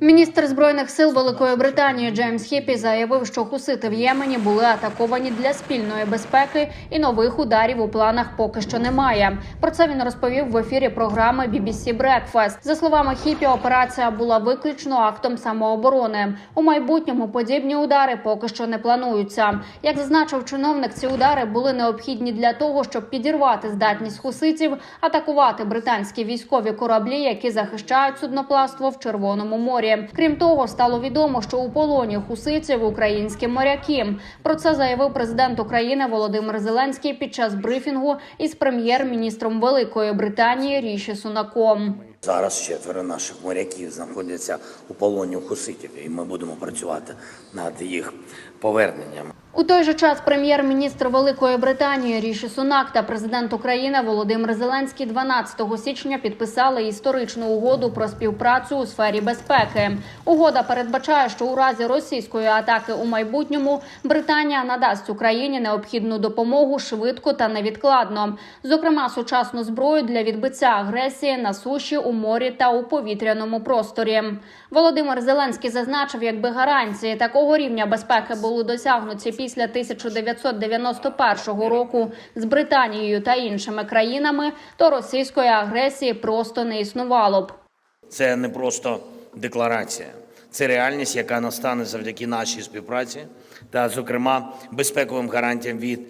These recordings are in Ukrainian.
Міністр збройних сил Великої Британії Джеймс Хіппі заявив, що хусити в Ємені були атаковані для спільної безпеки, і нових ударів у планах поки що немає. Про це він розповів в ефірі програми BBC Breakfast. За словами Хіппі, операція була виключно актом самооборони. У майбутньому подібні удари поки що не плануються. Як зазначив чиновник, ці удари були необхідні для того, щоб підірвати здатність хуситів атакувати британські військові кораблі, які захищають судноплавство в Червоному морі. Крім того, стало відомо, що у полоні хуситів українські моряки. Про це заявив президент України Володимир Зеленський під час брифінгу із прем'єр-міністром Великої Британії Ріші Сунаком. Зараз четверо наших моряків знаходяться у полоні у хуситів, і ми будемо працювати над їх поверненням. У той же час прем'єр-міністр Великої Британії Ріші Сунак та президент України Володимир Зеленський 12 січня підписали історичну угоду про співпрацю у сфері безпеки. Угода передбачає, що у разі російської атаки у майбутньому Британія надасть Україні необхідну допомогу швидко та невідкладно, зокрема сучасну зброю для відбиття агресії на суші, у морі та у повітряному просторі. Володимир Зеленський зазначив, якби гарантії такого рівня безпеки були досягнуті після 1991 року з Британією та іншими країнами, то російської агресії просто не існувало б. Це не просто декларація, це реальність, яка настане завдяки нашій співпраці та, зокрема, безпековим гарантіям від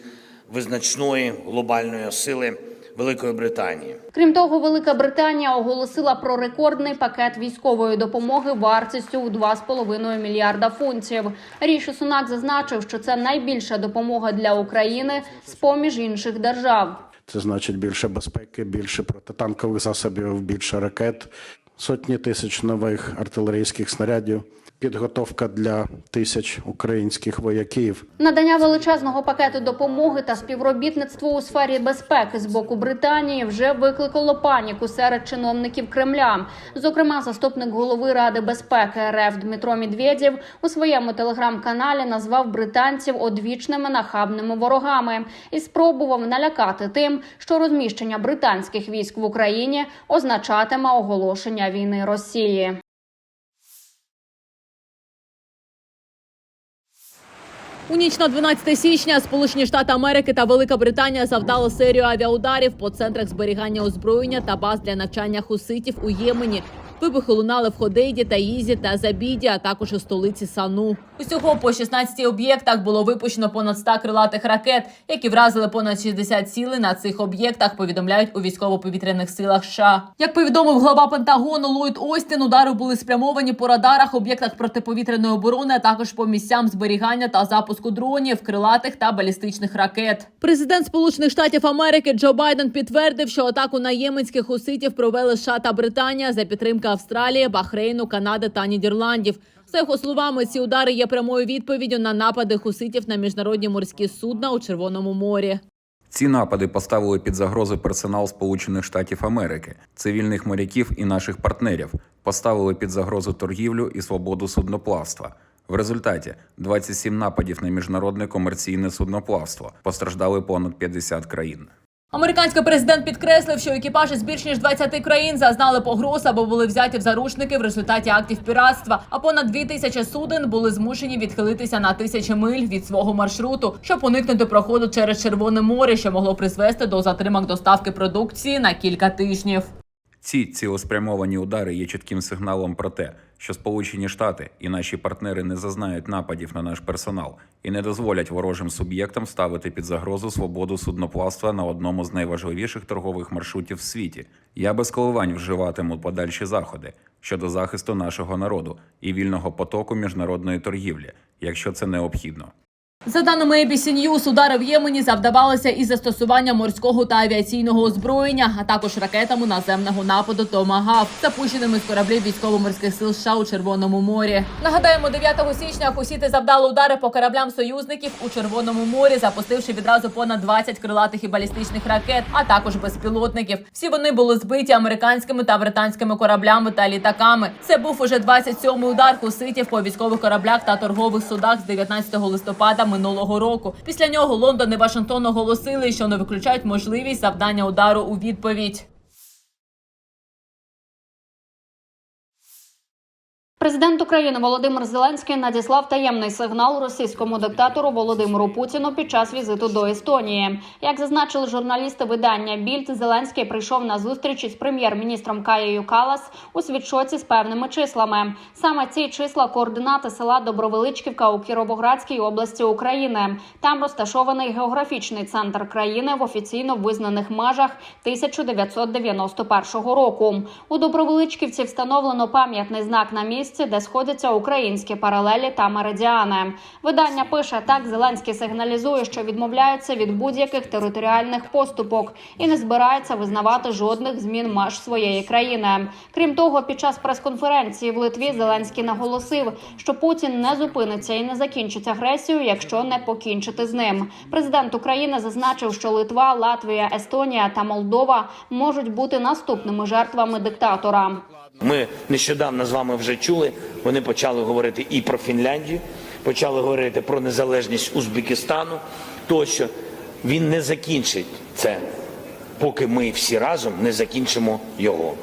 визначної глобальної сили Великої Британії. Крім того, Велика Британія оголосила про рекордний пакет військової допомоги вартістю у 2,5 мільярда фунтів. Ріші Сунак зазначив, що це найбільша допомога для України з поміж інших держав. Це значить більше безпеки, більше протитанкових засобів, більше ракет, сотні тисяч нових артилерійських снарядів, підготовка для тисяч українських вояків. Надання величезного пакету допомоги та співробітництво у сфері безпеки з боку Британії вже викликало паніку серед чиновників Кремля. Зокрема, заступник голови Ради безпеки РФ Дмитро Медведєв у своєму телеграм-каналі назвав британців одвічними нахабними ворогами і спробував налякати тим, що розміщення британських військ в Україні означатиме оголошення війни Росії. У ніч на 12 січня Сполучені Штати Америки та Велика Британія завдали серію авіаударів по центрах зберігання озброєння та баз для навчання хуситів у Ємені. Вибухи лунали в Ходейді, Таїзі та Забіді, а також у столиці Сану. Усього по 16 об'єктах було випущено понад 100 крилатих ракет, які вразили понад 60 цілей на цих об'єктах. Повідомляють у військово-повітряних силах. США. як повідомив глава Пентагону Ллойд Остін, удари були спрямовані по радарах, об'єктах протиповітряної оборони, а також по місцям зберігання та запуску дронів, крилатих та балістичних ракет. Президент Сполучених Штатів Америки Джо Байден підтвердив, що атаку на єменських хуситів провели США та Британія за підтримки Австралії, Бахрейну, Канади та Нідерландів. За його словами, ці удари є прямою відповіддю на напади хуситів на міжнародні морські судна у Червоному морі. Ці напади поставили під загрозу персонал Сполучених Штатів Америки, цивільних моряків і наших партнерів, поставили під загрозу торгівлю і свободу судноплавства. В результаті 27 нападів на міжнародне комерційне судноплавство постраждали понад 50 країн. Американський президент підкреслив, що екіпажі з більш ніж 20 країн зазнали погроз або були взяті в заручники в результаті актів піратства. А понад дві тисячі суден були змушені відхилитися на тисячі миль від свого маршруту, щоб уникнути проходу через Червоне море, що могло призвести до затримок доставки продукції на кілька тижнів. Ці цілеспрямовані удари є чітким сигналом про те, що Сполучені Штати і наші партнери не зазнають нападів на наш персонал і не дозволять ворожим суб'єктам ставити під загрозу свободу судноплавства на одному з найважливіших торгових маршрутів в світі. Я без коливань вживатиму подальші заходи щодо захисту нашого народу і вільного потоку міжнародної торгівлі, якщо це необхідно. За даними ABC News, удари в Ємені завдавалися із застосуванням морського та авіаційного озброєння, а також ракетами наземного нападу Томагав, запущеними з кораблів військово-морських сил США у Червоному морі. Нагадаємо, 9 січня хусіти завдали удари по кораблям союзників у Червоному морі, запустивши відразу понад 20 крилатих і балістичних ракет, а також безпілотників. Всі вони були збиті американськими та британськими кораблями та літаками. Це був уже 27-й удар хуситів по військових кораблях та торгових судах з 19 листопада минулого року. Після нього Лондон і Вашингтон оголосили, що не виключають можливість завдання удару у відповідь. Президент України Володимир Зеленський надіслав таємний сигнал російському диктатору Володимиру Путіну під час візиту до Естонії. Як зазначили журналісти видання Більд, Зеленський прийшов на зустріч із прем'єр-міністром Каєю Калас у світшоці з певними числами. Саме ці числа координати села Добровеличківка у Кіровоградській області України. Там розташований географічний центр країни в офіційно визнаних межах 1991 року. У Добровеличківці встановлено пам'ятний знак на місці, де сходяться українські паралелі та меридіани. Видання пише так: Зеленський сигналізує, що відмовляється від будь-яких територіальних поступок і не збирається визнавати жодних змін меж своєї країни. Крім того, під час прес-конференції в Литві Зеленський наголосив, що Путін не зупиниться і не закінчить агресію, якщо не покінчити з ним. Президент України зазначив, що Литва, Латвія, Естонія та Молдова можуть бути наступними жертвами диктатора. Ми нещодавно з вами вже чули. Вони почали говорити і про Фінляндію, почали говорити про незалежність Узбекистану. Тощо він не закінчить це, поки ми всі разом не закінчимо його.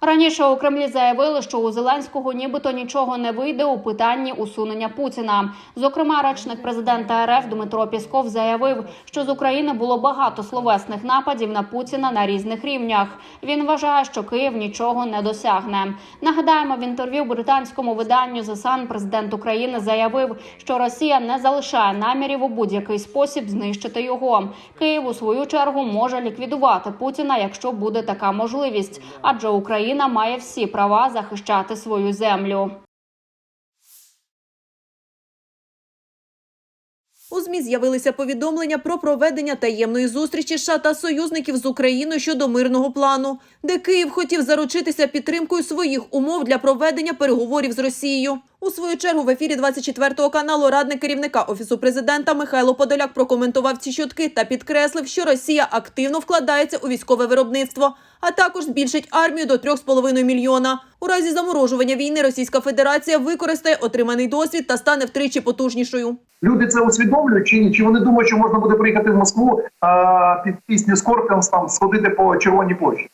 Раніше у Кремлі заявили, що у Зеленського нібито нічого не вийде у питанні усунення Путіна. Зокрема, речник президента РФ Дмитро Пісков заявив, що з України було багато словесних нападів на Путіна на різних рівнях. Він вважає, що Київ нічого не досягне. Нагадаємо, в інтерв'ю британському виданню The Sun президент України заявив, що Росія не залишає намірів у будь-який спосіб знищити його. Київ у свою чергу може ліквідувати Путіна, якщо буде така можливість, адже Україна має всі права захищати свою землю. У ЗМІ з'явилися повідомлення про проведення таємної зустрічі США та союзників з Україною щодо мирного плану, де Київ хотів заручитися підтримкою своїх умов для проведення переговорів з Росією. У свою чергу в ефірі 24 каналу радник керівника офісу президента Михайло Подоляк прокоментував ці чутки та підкреслив, що Росія активно вкладається у військове виробництво, а також збільшить армію до 3,5 мільйона. У разі заморожування війни Російська Федерація використає отриманий досвід та стане втричі потужнішою. Люди це усвідомлюють чи ні? Чи вони думають, що можна буде приїхати в Москву а, під пісню Скорпіонс там сходити по Червоній площі?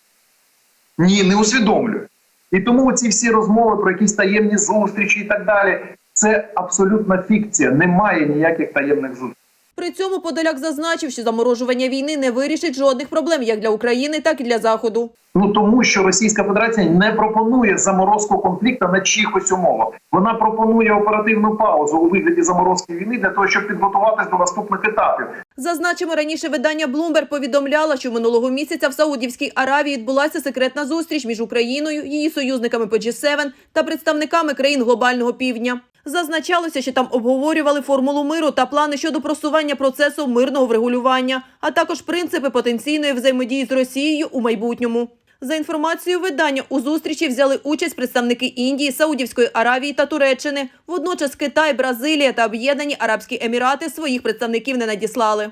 Ні, не усвідомлюють. І тому ці всі розмови про якісь таємні зустрічі і так далі це абсолютна фікція. Немає ніяких таємних зустрічей. При цьому Подоляк зазначив, що заморожування війни не вирішить жодних проблем як для України, так і для Заходу. Ну тому що Російська Федерація не пропонує заморозку конфлікту на чихось умовах. Вона пропонує оперативну паузу у вигляді заморозки війни для того, щоб підготуватись до наступних етапів. Зазначимо, раніше видання Bloomberg повідомляло, що минулого місяця в Саудівській Аравії відбулася секретна зустріч між Україною, її союзниками по G7 та представниками країн глобального півдня. Зазначалося, що там обговорювали формулу миру та плани щодо просування процесу мирного врегулювання, а також принципи потенційної взаємодії з Росією у майбутньому. За інформацією видання, у зустрічі взяли участь представники Індії, Саудівської Аравії та Туреччини. Водночас Китай, Бразилія та Об'єднані Арабські Емірати своїх представників не надіслали.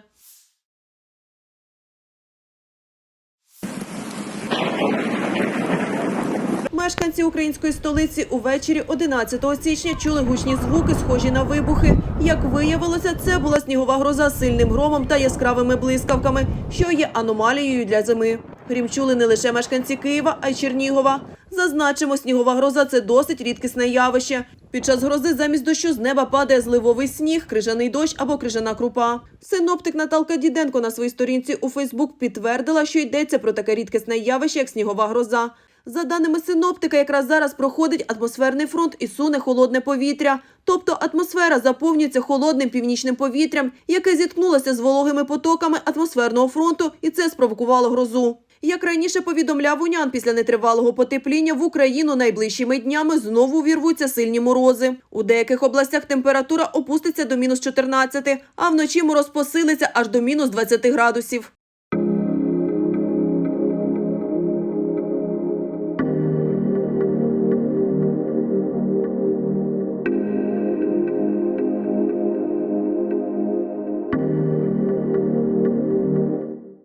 Мешканці української столиці увечері 11 січня чули гучні звуки, схожі на вибухи. Як виявилося, це була снігова гроза з сильним громом та яскравими блискавками, що є аномалією для зими. Грім чули не лише мешканці Києва, а й Чернігова. Зазначимо, снігова гроза це досить рідкісне явище. Під час грози замість дощу з неба падає зливовий сніг, крижаний дощ або крижана крупа. Синоптик Наталка Діденко на своїй сторінці у Фейсбук підтвердила, що йдеться про таке рідкісне явище, як снігова гроза. За даними синоптика, якраз зараз проходить атмосферний фронт і суне холодне повітря. Тобто атмосфера заповнюється холодним північним повітрям, яке зіткнулося з вологими потоками атмосферного фронту, і це спровокувало грозу. Як раніше повідомляв УНЯН, після нетривалого потепління в Україну найближчими днями знову увірвуться сильні морози. У деяких областях температура опуститься до мінус 14, а вночі мороз посилиться аж до мінус 20 градусів.